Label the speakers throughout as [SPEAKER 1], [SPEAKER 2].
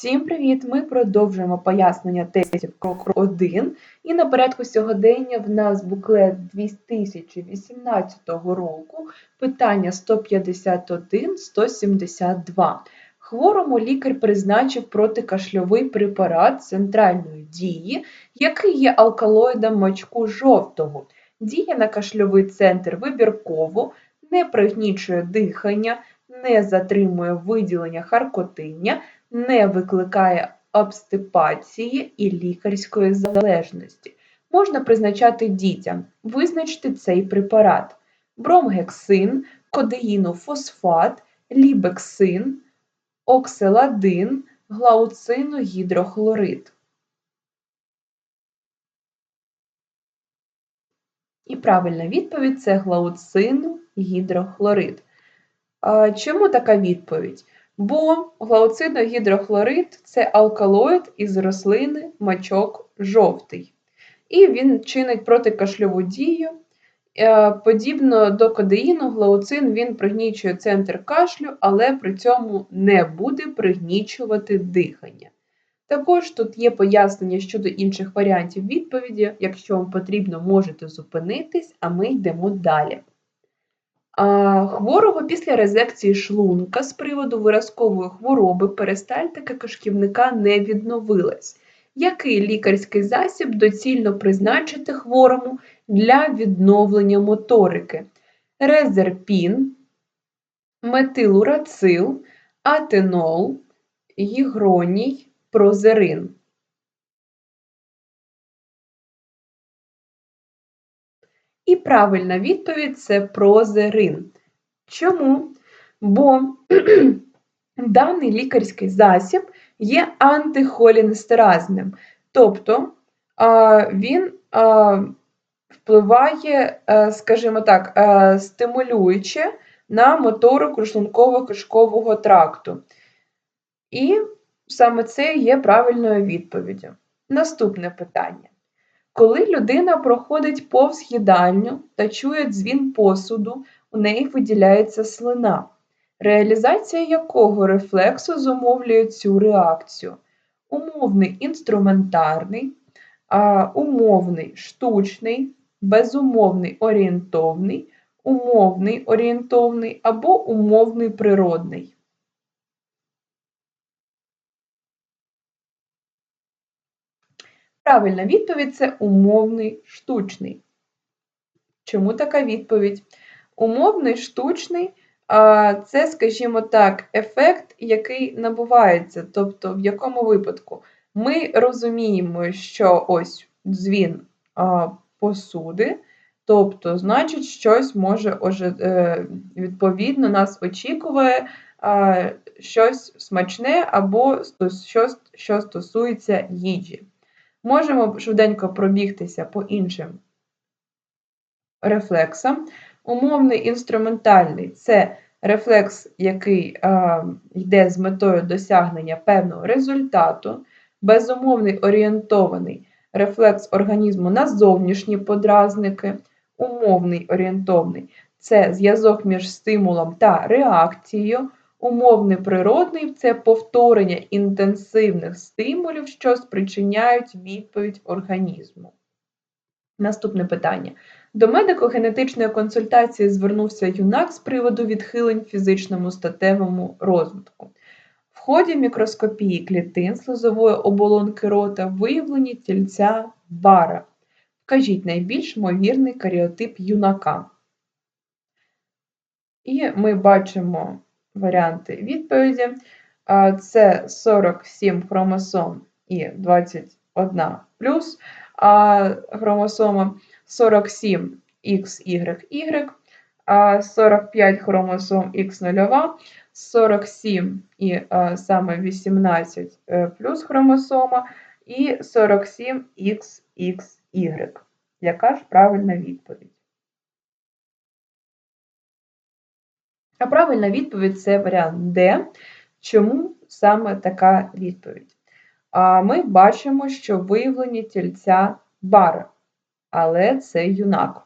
[SPEAKER 1] Всім привіт! Ми продовжуємо пояснення тестів крок 1. І на порядку сьогодення в нас буклет 2018 року, питання 151-172. Хворому лікар призначив протикашльовий препарат центральної дії, який є алкалоїдом мочку жовтого. Діє на кашльовий центр вибірково, не пригнічує дихання, не затримує виділення харкотиння не викликає обстипації і лікарської залежності. Можна призначати дітям, визначити цей препарат: бромгексин, кодеїнофосфат, лібексин, оксиладин, глауциногідрохлорид. І правильна відповідь це глауциногідрохлорид. Чому така відповідь? Бо глауциногідрохлорид це алкалоїд із рослини мачок жовтий. І він чинить протикашльову дію. Е, подібно до кодеїну, глауцин він пригнічує центр кашлю, але при цьому не буде пригнічувати дихання. Також тут є пояснення щодо інших варіантів відповіді. Якщо вам потрібно, можете зупинитись, а ми йдемо далі. Хворого після резекції шлунка з приводу виразкової хвороби перистальтика кишківника не відновилась. Який лікарський засіб доцільно призначити хворому для відновлення моторики? Резерпін, метилурацил, атенол, гігроній, прозерин. І правильна відповідь це прозерин. Чому? Бо даний лікарський засіб є антихолінестеразним. Тобто він впливає, е, скажімо так, е, стимулюючи на моторику шлунково-кишкового тракту. І саме це є правильною відповіддю. Наступне питання. Коли людина проходить повз їдальню та чує дзвін посуду, у неї виділяється слина, реалізація якого рефлексу зумовлює цю реакцію. Умовний інструментарний, умовний штучний, безумовний орієнтовний, умовний орієнтовний або умовний природний. Правильна відповідь це умовний штучний. Чому така відповідь? Умовний штучний це, скажімо так, ефект, який набувається. Тобто, в якому випадку ми розуміємо, що ось дзвін посуди, тобто, значить, щось може е, відповідно нас очікує щось смачне або щось, що стосується їжі. Можемо швиденько пробігтися по іншим рефлексам. Умовний інструментальний це рефлекс, який а, йде з метою досягнення певного результату, безумовний орієнтований рефлекс організму на зовнішні подразники, умовний орієнтовний це зв'язок між стимулом та реакцією. Умовний природний це повторення інтенсивних стимулів, що спричиняють відповідь організму. Наступне питання. До медико-генетичної консультації звернувся юнак з приводу відхилень фізичному статевому розвитку. В ході мікроскопії клітин слизової оболонки рота виявлені тільця бара. Вкажіть найбільш ймовірний каріотип юнака. І ми бачимо варіанти відповіді. Це 47 хромосом і 21 плюс хромосома, 47 XYY, 45 хромосом X0, 47 і саме 18 е, плюс хромосома, і 47 XXY. Яка ж правильна відповідь? А правильна відповідь це варіант Д. Чому саме така відповідь? Ми бачимо, що виявлені тільця бар, але це юнак.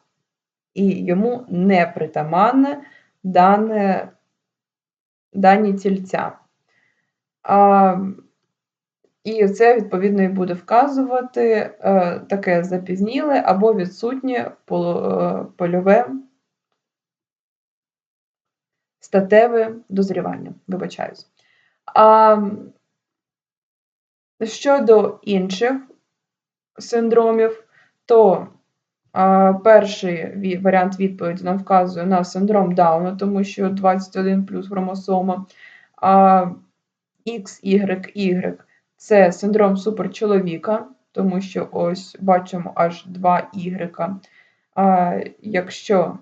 [SPEAKER 1] І йому не притаманне дане, дані тільця. А, І це, відповідно, і буде вказувати е, таке запізніле або відсутнє польове статеве дозрівання. Вибачаюсь. А щодо інших синдромів, то а, перший варіант відповіді нам вказує на синдром Дауна, тому що 21 плюс хромосома, а XYY це синдром суперчоловіка, тому що ось бачимо аж 2 Y. Якщо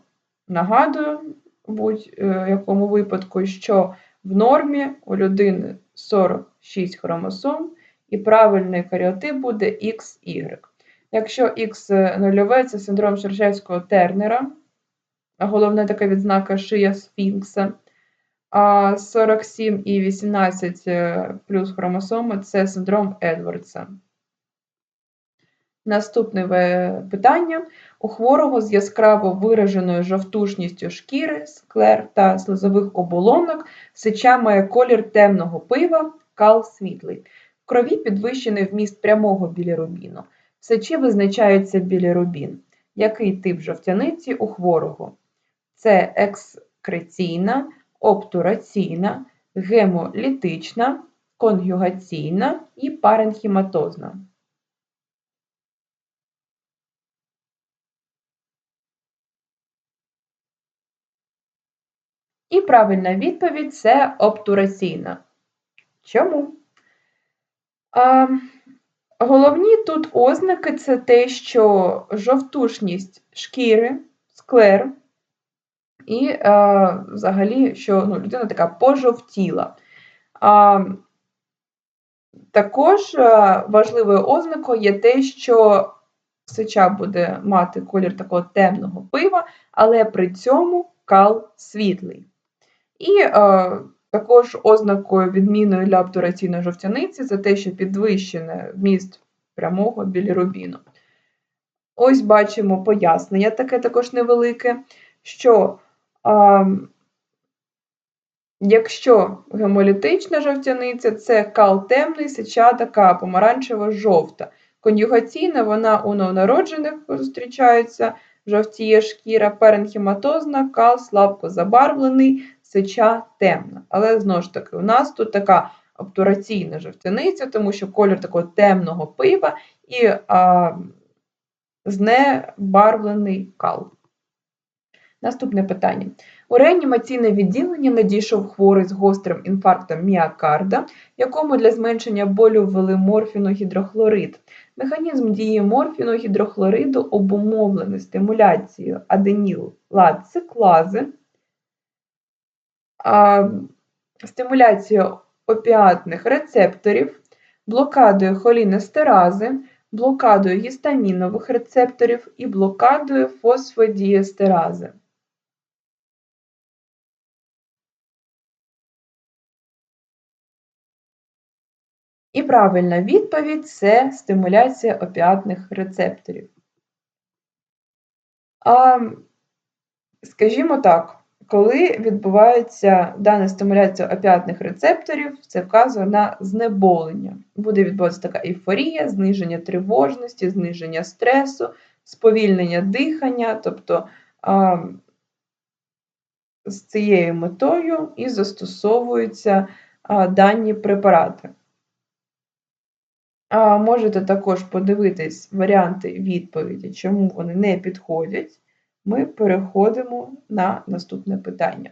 [SPEAKER 1] нагадую, будь-якому випадку, що в нормі у людини 46 хромосом, і правильний каріотип буде XY. Якщо Х нульове це синдром Шершевського тернера, а головна така відзнака шия сфінкса. А 47 і 18 е, плюс хромосоми це синдром Едвардса. Наступне питання. У хворого з яскраво вираженою жовтушністю шкіри, склер та слизових оболонок сеча має колір темного пива, кал світлий. В крові підвищений вміст прямого білірубіну. В сечі визначається білірубін. Який тип жовтяниці у хворого? Це екскреційна, обтураційна, гемолітична, конгюгаційна і паренхіматозна. І правильна відповідь це обтураційна. Чому? А, Головні тут ознаки це те, що жовтушність шкіри, склер, і а, взагалі, що ну, людина така пожовтіла. А, Також важливою ознакою є те, що сеча буде мати колір такого темного пива, але при цьому кал світлий. І е, також ознакою відміною для обтураційної жовтяниці це те, що підвищене вміст прямого білірубіну. Ось бачимо пояснення, таке також невелике, що е, якщо гемолітична жовтяниця це кал темний, сеча така помаранчево-жовта. Конюгаційна вона у новонароджених зустрічається, жовтіє шкіра, перенхіматозна, кал слабко забарвлений, сеча темна. Але знову ж таки, у нас тут така обтураційна жовтяниця, тому що колір такого темного пива і а, знебарвлений кал. Наступне питання. У реанімаційне відділення надійшов хворий з гострим інфарктом міокарда, якому для зменшення болю ввели морфіногідрохлорид. Механізм дії морфіногідрохлориду обумовлений стимуляцією аденіл циклази стимуляцією опіатних рецепторів, блокадою холінестерази, блокадою гістамінових рецепторів і блокадою фосфодієстерази. І правильна відповідь це стимуляція опіатних рецепторів. А, Скажімо так, коли відбувається дана стимуляція опіатних рецепторів, це вказує на знеболення. Буде відбуватися така ейфорія, зниження тривожності, зниження стресу, сповільнення дихання, тобто а, з цією метою і застосовуються а, дані препарати. А Можете також подивитись варіанти відповіді, чому вони не підходять ми переходимо на наступне питання.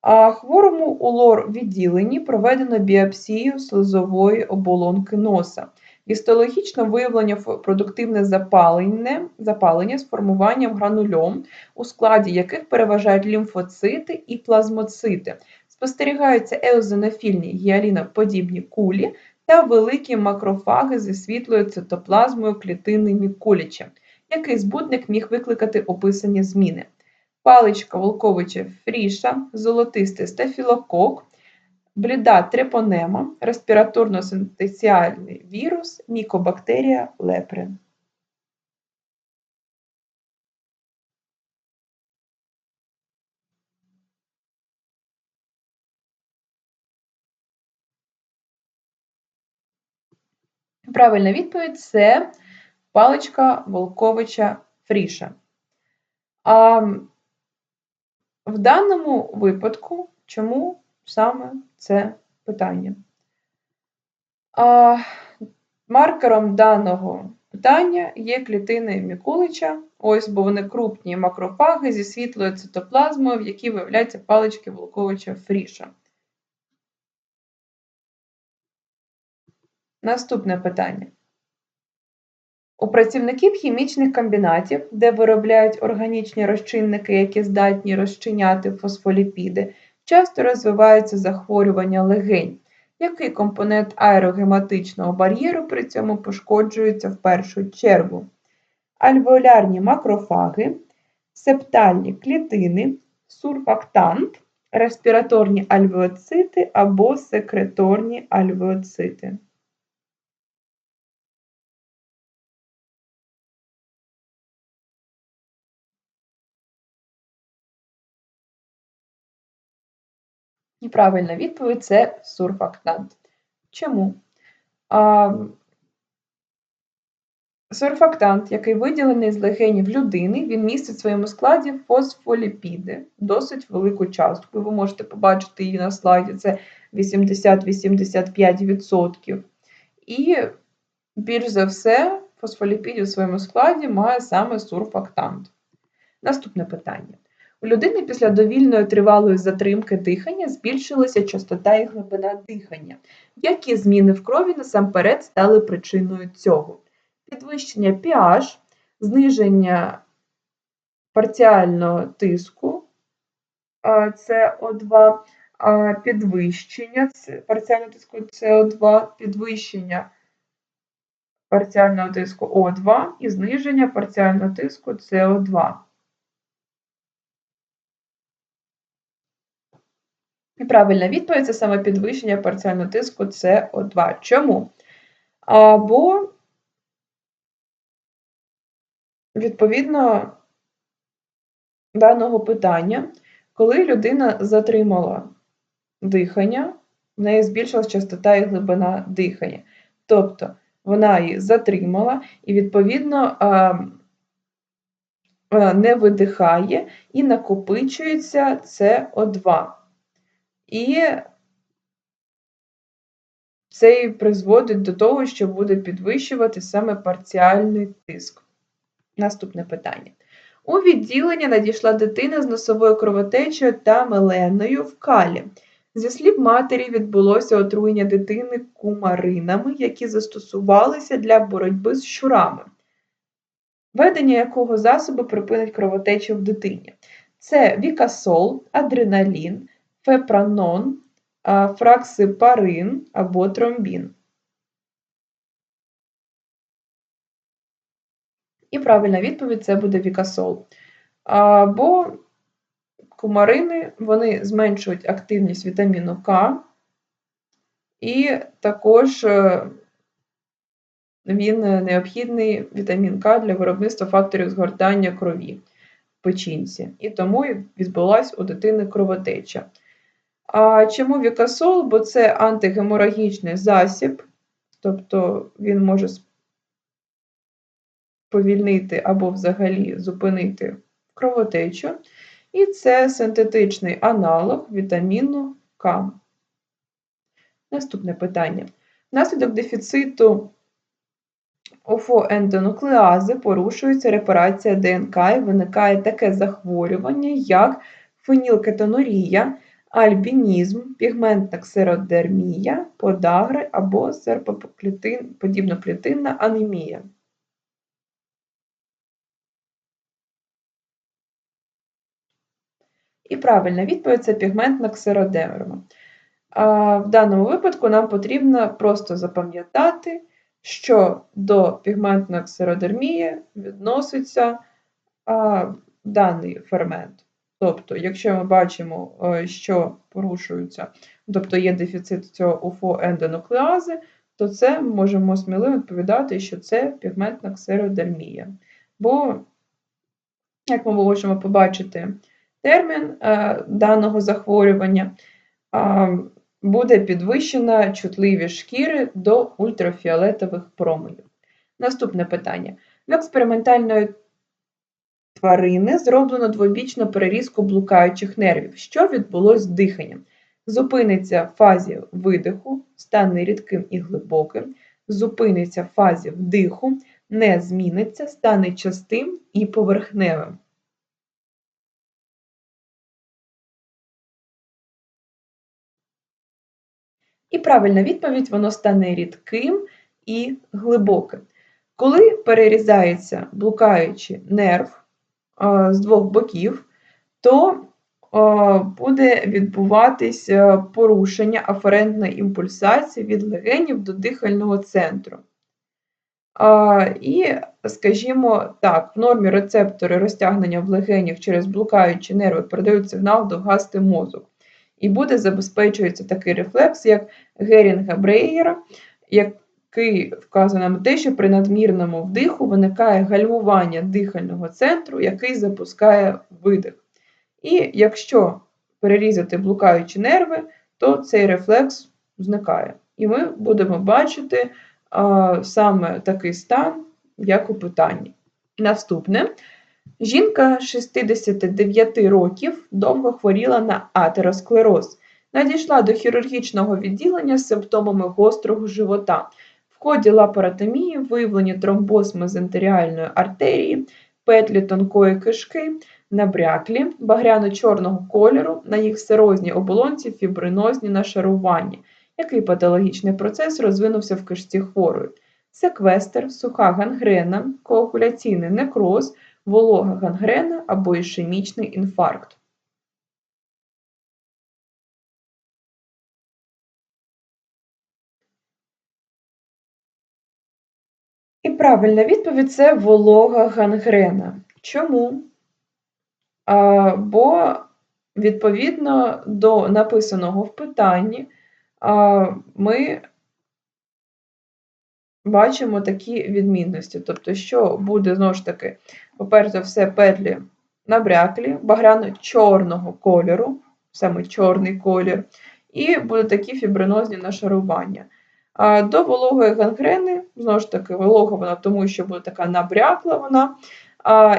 [SPEAKER 1] А Хворому у лор відділенні проведено біопсію слизової оболонки носа. Гістологічно виявлення продуктивне запалення, запалення з формуванням гранульом, у складі яких переважають лімфоцити і плазмоцити. Спостерігаються еозинофільні гіаліноподібні кулі та великі макрофаги зі світлою цитоплазмою клітинними кулічем який збудник міг викликати описані зміни. Паличка Волковича фріша, золотистий стафілокок, бліда трепонема, респіраторно-синтеціальний вірус, мікобактерія лепри. Правильна відповідь це паличка Волковича Фріша. А в даному випадку, чому саме це питання? А, Маркером даного питання є клітини Мікулича. Ось, бо вони крупні макрофаги зі світлою цитоплазмою, в якій виявляються палички Волковича Фріша. Наступне питання. У працівників хімічних комбінатів, де виробляють органічні розчинники, які здатні розчиняти фосфоліпіди, часто розвиваються захворювання легень. Який компонент аерогематичного бар'єру при цьому пошкоджується в першу чергу? Альвеолярні макрофаги, септальні клітини, сурфактант, респіраторні альвеоцити або секреторні альвеоцити. І правильна відповідь це сурфактант. Чому? А, Сурфактант, який виділений з легенів людини, він містить в своєму складі фосфоліпіди, досить велику частку. Ви можете побачити її на слайді, це 80-85%. І більш за все, фосфоліпідів в своєму складі має саме сурфактант. Наступне питання. У людини після довільної тривалої затримки дихання збільшилася частота і глибина дихання. Які зміни в крові насамперед стали причиною цього? Підвищення pH, зниження парціального тиску СО2, підвищення парціального тиску СО2, підвищення парціального тиску О2 і зниження парціального тиску СО2. І правильна відповідь це саме підвищення парціального тиску СО2. Чому? Або, відповідно даного питання, коли людина затримала дихання, в неї збільшилась частота і глибина дихання. Тобто вона її затримала, і, відповідно, не видихає і накопичується СО2. І це і призводить до того, що буде підвищувати саме парціальний тиск. Наступне питання. У відділення надійшла дитина з носовою кровотечею та меленою в калі. Зі слів матері, відбулося отруєння дитини кумаринами, які застосувалися для боротьби з щурами, ведення якого засобу припинить кровотечу в дитині. Це вікасол, адреналін, фепранон, фраксипарин або тромбін. І правильна відповідь це буде вікасол. Бо кумарини вони зменшують активність вітаміну К, і також е, він необхідний вітамін К для виробництва факторів згортання крові в печінці. І тому відбулася у дитини кровотеча. А чому вікасол? Бо це антигеморагічний засіб, тобто він може сповільнити або взагалі зупинити кровотечу. І це синтетичний аналог вітаміну К. Наступне питання. Внаслідок дефіциту офоендонуклеази порушується репарація ДНК і виникає таке захворювання, як фенілкетонурія, альбінізм, пігментна ксеродермія, подагри або серпоподібноклітинна анемія. І правильна відповідь це пігментна ксеродерма. В даному випадку нам потрібно просто запам'ятати, що до пігментної ксеродермії відноситься а, даний фермент. Тобто, якщо ми бачимо, е, що порушуються, тобто є дефіцит цього уфоендонуклеази, то це ми можемо сміливо відповідати, що це пігментна ксеродермія. Бо, як ми можемо побачити термін е, даного захворювання, буде підвищена чутливість шкіри до ультрафіолетових променів. Наступне питання. В експериментальної тварини зроблено двобічну перерізку блукаючих нервів. Що відбулося з диханням? Зупиниться в фазі видиху, стане рідким і глибоким, зупиниться в фазі вдиху, не зміниться, стане частим і поверхневим. І правильна відповідь воно стане рідким і глибоким. Коли перерізається блукаючий нерв з двох боків, то буде відбуватися порушення аферентної імпульсації від легенів до дихального центру. І, скажімо так, в нормі рецептори розтягнення в легенях через блукаючі нерви передають сигнал довгасти мозок. І буде забезпечується такий рефлекс, як Герінга Брейєра, який вказує на те, що при надмірному вдиху виникає гальмування дихального центру, який запускає видих. І якщо перерізати блукаючі нерви, то цей рефлекс зникає. І ми будемо бачити а, саме такий стан, як у питанні. Наступне. Жінка 69 років довго хворіла на атеросклероз. Надійшла до хірургічного відділення з симптомами гострого живота. Ході лапаротомії виявлені тромбоз мезентеріальної артерії, петлі тонкої кишки, набряклі, багряно-чорного кольору, на їх серозній оболонці фібринозні нашарування, який патологічний процес розвинувся в кишці хворої. Секвестр, суха гангрена, коагуляційний некроз, волога гангрена або ішемічний інфаркт. І правильна відповідь це волога гангрена. Чому? А, Бо відповідно до написаного в питанні а, ми бачимо такі відмінності. Тобто, що буде, знову ж таки, по-перше за все, петлі набряклі, багряно-чорного кольору, саме чорний колір, і будуть такі фібринозні нашарування. До вологої гангрени, знову ж таки, волога вона тому, що буде така набрякла вона.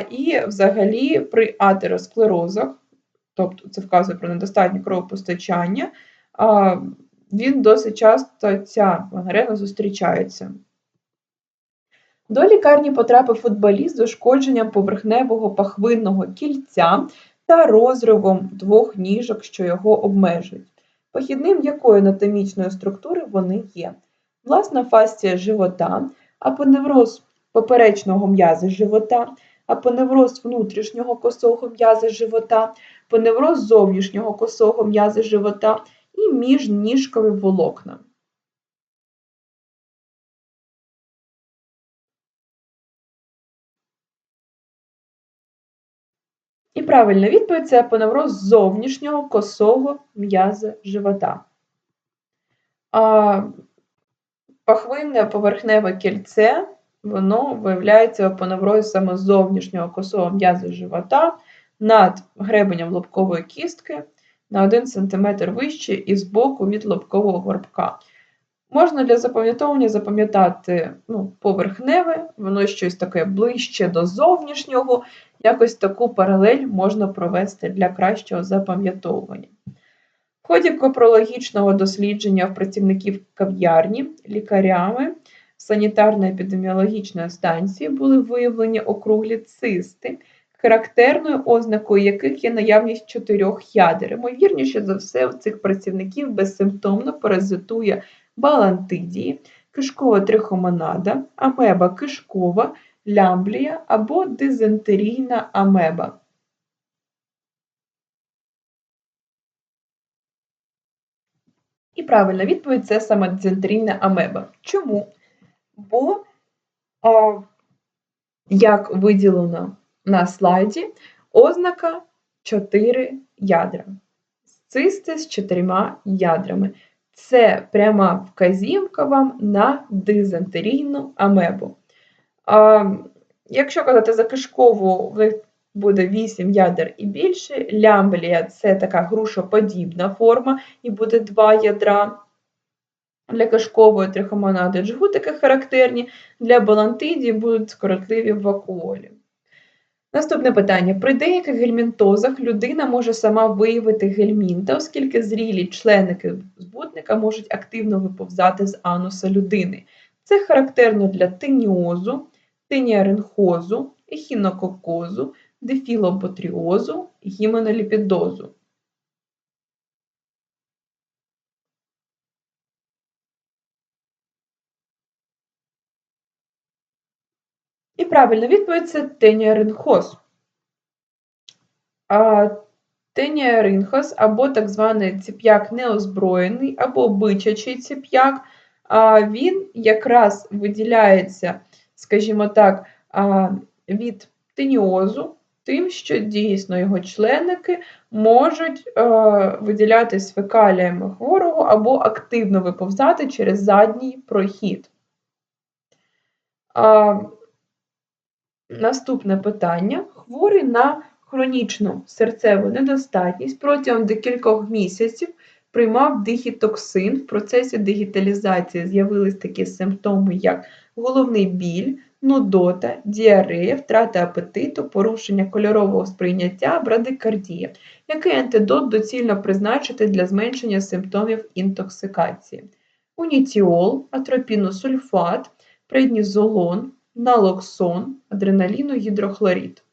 [SPEAKER 1] І взагалі при атеросклерозах, тобто це вказує про недостатнє кровопостачання, він досить часто ця гангрена зустрічається. До лікарні потрапив футболіст з ушкодженням поверхневого пахвинного кільця та розривом двох ніжок, що його обмежують. Похідним якої анатомічної структури вони є. Власна фасція живота, апоневроз поперечного м'яза живота, апоневроз внутрішнього косого м'яза живота, поневроз зовнішнього косого м'яза живота і міжніжкові волокна. І правильна відповідь це апоневроз зовнішнього косого м'яза живота. Пахвинне поверхневе кільце, воно виявляється в саме зовнішнього косого м'яза живота над гребенем лобкової кістки на 1 см вище і збоку від лобкового горбка. Можна для запам'ятовування запам'ятати ну, поверхневе, воно щось таке ближче до зовнішнього, якось таку паралель можна провести для кращого запам'ятовування. В ході копрологічного дослідження в працівників кав'ярні лікарями санітарно-епідеміологічної станції були виявлені округлі цисти, характерною ознакою яких є наявність чотирьох ядер. Ймовірніше за все, у цих працівників безсимптомно паразитує балантидії, кишкова трихомонада, амеба кишкова, лямблія або дизентерійна амеба. Правильна відповідь це саме дизентерійна амеба. Чому? Бо, о, як виділено на слайді, ознака 4 ядра. Цисти з чотирма ядрами. Це пряма вказівка вам на дизентерійну амебу. А, Якщо казати за кишкову, в них буде 8 ядер і більше. Лямблія це така грушоподібна форма і буде 2 ядра. Для кишкової трихомонади джгутики характерні, для балантидії будуть скоротливі вакуолі. Наступне питання. При деяких гельмінтозах людина може сама виявити гельмінта, оскільки зрілі членики збутника можуть активно виповзати з ануса людини. Це характерно для тиніозу, тиніаренхозу, ехінококозу, дефілоботріозу, гіменоліпідозу. І правильна відповідь це теніаринхоз. Теніаринхоз або так званий ціп'як неозброєний, або бичачий ціп'як, він якраз виділяється, скажімо так, від теніозу, тим, що дійсно його членники можуть виділятись фекаліями хворого або активно виповзати через задній прохід. Наступне питання: хворий на хронічну серцеву недостатність протягом декількох місяців приймав дихітоксин. В процесі дигіталізації з'явились такі симптоми, як головний біль, нудота, діарея, втрата апетиту, порушення кольорового сприйняття, брадикардія. Який антидот доцільно призначити для зменшення симптомів інтоксикації? Уніціол, атропіносульфат, преднізолон, налоксон, адреналіногідрохлорид.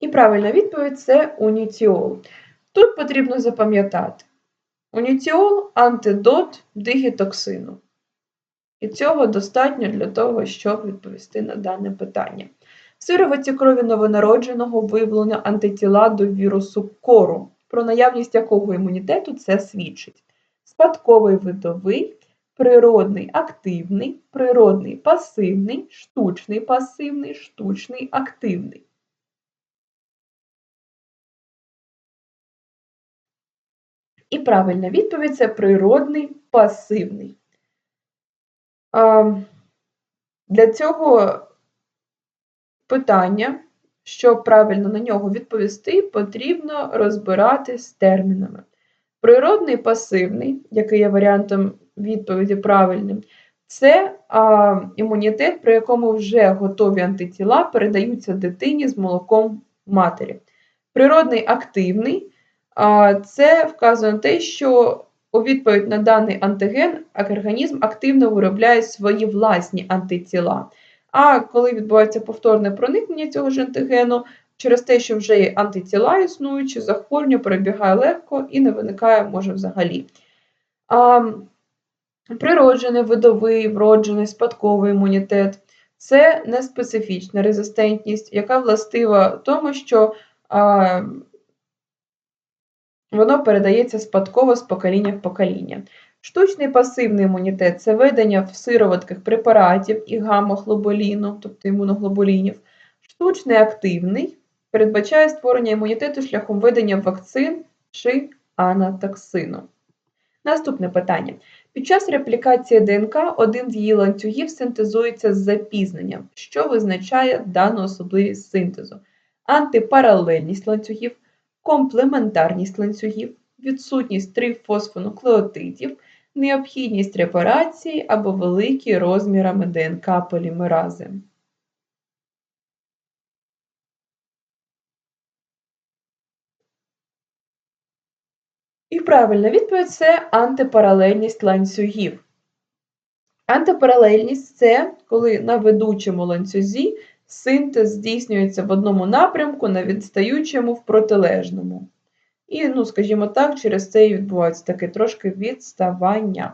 [SPEAKER 1] І правильна відповідь це уніціол. Тут потрібно запам'ятати: уніціол антидот дигітоксину. І цього достатньо для того, щоб відповісти на дане питання. В сировиці крові новонародженого виявлено антитіла до вірусу кору, про наявність якого імунітету це свідчить спадковий видовий, природний активний, природний пасивний, штучний пасивний, штучний активний. І правильна відповідь це природний пасивний. Для цього питання, щоб правильно на нього відповісти, потрібно розбиратись з термінами. Природний пасивний, який є варіантом відповіді правильним, це а, імунітет, при якому вже готові антитіла передаються дитині з молоком матері. Природний активний це вказує на те, що у відповідь на даний антиген організм активно виробляє свої власні антитіла. А коли відбувається повторне проникнення цього ж антигену, через те, що вже є антитіла існуючі, захворювання перебігає легко і не виникає може взагалі. А, Природжений, видовий, вроджений, спадковий імунітет це неспецифічна резистентність, яка властива тому, що а, воно передається спадково з покоління в покоління. Штучний пасивний імунітет це ведення в сироватких препаратів і гамма-глобуліну, тобто імуноглобулінів. Штучний активний передбачає створення імунітету шляхом введення вакцин чи анатоксину. Наступне питання. Під час реплікації ДНК один з її ланцюгів синтезується з запізненням, що визначає дану особливість синтезу, антипаралельність ланцюгів, комплементарність ланцюгів, відсутність трифосфонуклеотидів, необхідність репарації або великі розмірами ДНК полімерази. І правильна відповідь це антипаралельність ланцюгів. Антипаралельність це коли на ведучому ланцюзі синтез здійснюється в одному напрямку, на відстаючому в протилежному. І, ну, скажімо так, через це і відбувається таке трошки відставання.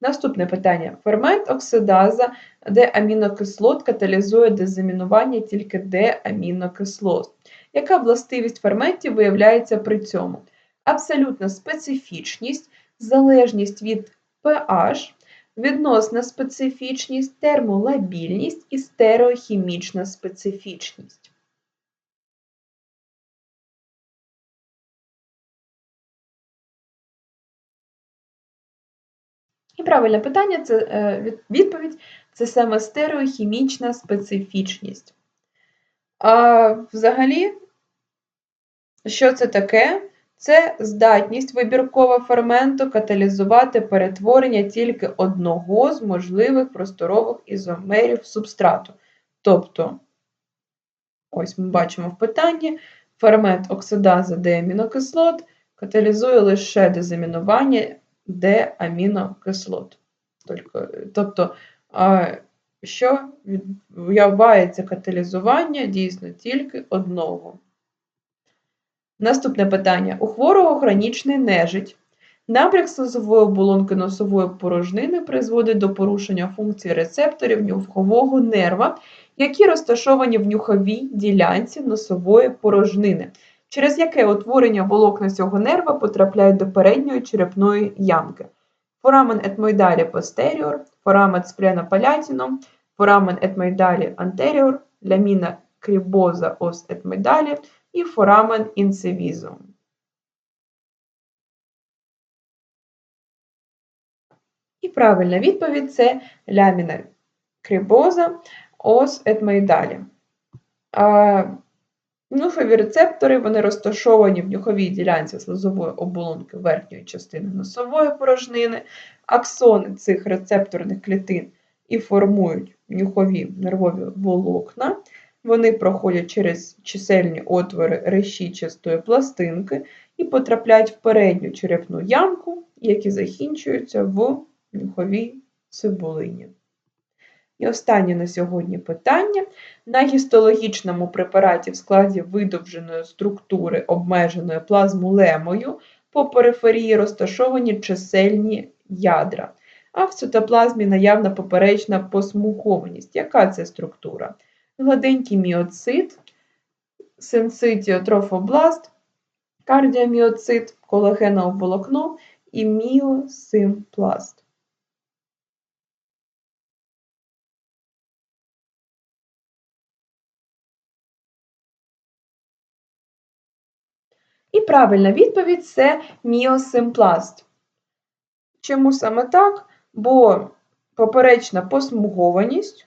[SPEAKER 1] Наступне питання. Фермент оксидаза, де амінокислот каталізує дезамінування тільки де амінокислот. Яка властивість ферментів виявляється при цьому? абсолютна специфічність, залежність від pH, відносна специфічність, термолабільність і стереохімічна специфічність. І правильне питання це е, відповідь Це саме стереохімічна специфічність. А взагалі, що це таке? Це здатність вибіркового ферменту каталізувати перетворення тільки одного з можливих просторових ізомерів субстрату. Тобто, ось ми бачимо в питанні, фермент оксидаза деамінокислот каталізує лише дезамінування деамінокислот. Тобто, що відбувається каталізування дійсно тільки одного. Наступне питання. У хворого хронічний нежить. Набряк слизової оболонки носової порожнини призводить до порушення функції рецепторів нюхового нерва, які розташовані в нюховій ділянці носової порожнини, через яке утворення волокна цього нерва потрапляють до передньої черепної ямки. Форамен етмоїдалі постеріор, форамен спленопалятінум, форамен етмоїдалі антеріор, ляміна крібоза ос етмоїдалі і форамен інцивізум. І правильна відповідь це ляміна крибоза ос етмоїдалі. Нюхові рецептори вони розташовані в нюховій ділянці слизової оболонки верхньої частини носової порожнини, аксони цих рецепторних клітин і формують нюхові нервові волокна. Вони проходять через чисельні отвори решітчастої пластинки і потрапляють в передню черепну ямку, які закінчуються в нюховій цибулині. І останнє на сьогодні питання. На гістологічному препараті в складі видовженої структури, обмеженої плазмулемою, по периферії розташовані чисельні ядра, а в цитоплазмі наявна поперечна посмухованість. Яка це структура? Гладенький міоцит, синцитіотрофобласт, кардіоміоцит, колагенове волокно і міосимпласт. І правильна відповідь це міосимпласт. Чому саме так? Бо поперечна посмугованість,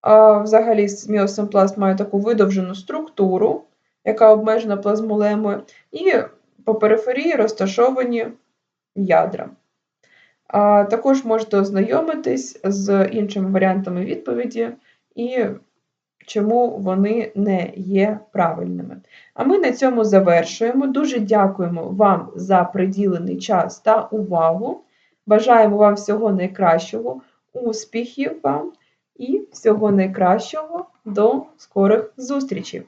[SPEAKER 1] а взагалі міосимпласт має таку видовжену структуру, яка обмежена плазмолемою, і по периферії розташовані ядра. А Також можете ознайомитись з іншими варіантами відповіді і чому вони не є правильними. А ми на цьому завершуємо. Дуже дякуємо вам за приділений час та увагу. Бажаємо вам всього найкращого, успіхів вам і всього найкращого до скорих зустрічей!